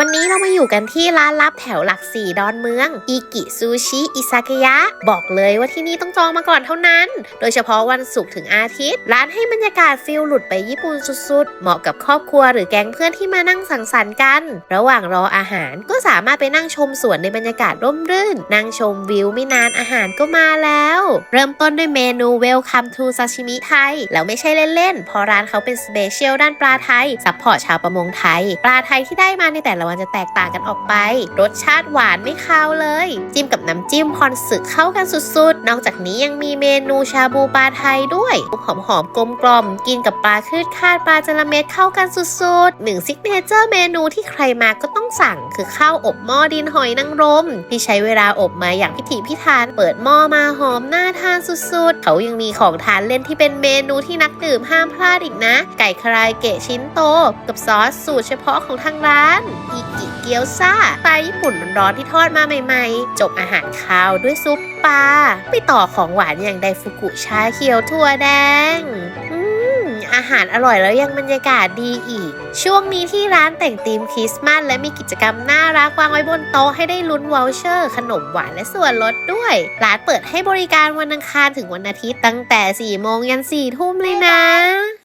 วันนี้เรามาอยู่กันที่ร้านลับแถวหลักสี่ดอนเมืองอีกิซูชิอิซากยะ บอกเลยว่าที่นี่ต้องจองมาก่อนเท่านั้น โดยเฉพาะวันศุกร์ถึงอาทิตย์ ร้านให้บรรยากาศฟิลหลุดไปญี่ปุ่นสุดๆ เหมาะกับครอบครัวหรือแก๊งเพื่อนที่มานั่งสังสรรค์กัน ระหว่างรออาหารก็สามารถไปนั่งชมสวนในบรรยากาศร่มรื่น นั่งชมวิวไม่นานอาหารก็มาแล้ว เริ่มต้นด้วยเมนู Welcome to Sashimi ไทยแล้วไม่ใช่เล่นๆเพราะร้านเขาเป็นสเปเชียลด้านปลาไทยซัพพอร์ตชาวประมงไทย ปลาไทยที่ได้มาในแต่ละวันจะแตกต่างกันออกไป รสชาติหวานไม่คาวเลย จิ้มกับน้ำจิ้มพรสึกเข้ากันสุดๆ นอกจากนี้ยังมีเมนูชาบูปลาไทยด้วยหอมหอมๆกลมกล่อมๆกินกับปลาคืดคาดปลาจระเม็ดเข้ากันสุดๆหนึ่งซิกเนเจอร์เมนูที่ใครมาก็ต้องสั่งคือข้าวอบหม้อดินหอยนางรม ที่ใช้เวลาอบมาอย่างพิถีพิถันเปิดหม้อมาหอมน่าทานสุดๆ เขายังมีของทานเล่นที่เป็นเมนูที่นักดื่มห้ามพลาดอีกนะ ไก่คารายเกะชิ้นโต กับซอสสูตรเฉพาะของทางร้านีกิเกียวซ่าปลาญี่ปุ่นร้อนๆที่ทอดมาใหม่ๆ จบอาหารคาวด้วยซุปปลาไปต่อของหวานอย่างไดฟุกุชาเขียวถั่วแดงอืมอาหารอร่อยแล้วยังบรรยากาศดีอีก ช่วงนี้ที่ร้านแต่งธีมคริสต์มาสและมีกิจกรรมน่ารักวางไว้บนโต๊ะให้ได้ลุ้นวอลเชอร์ ขนมหวานและส่วนลดด้วย ร้านเปิดให้บริการวันอังคารถึงวันอาทิตย์ตั้งแต่ 4 โมงยัน 4 ทุ่มเลยนะ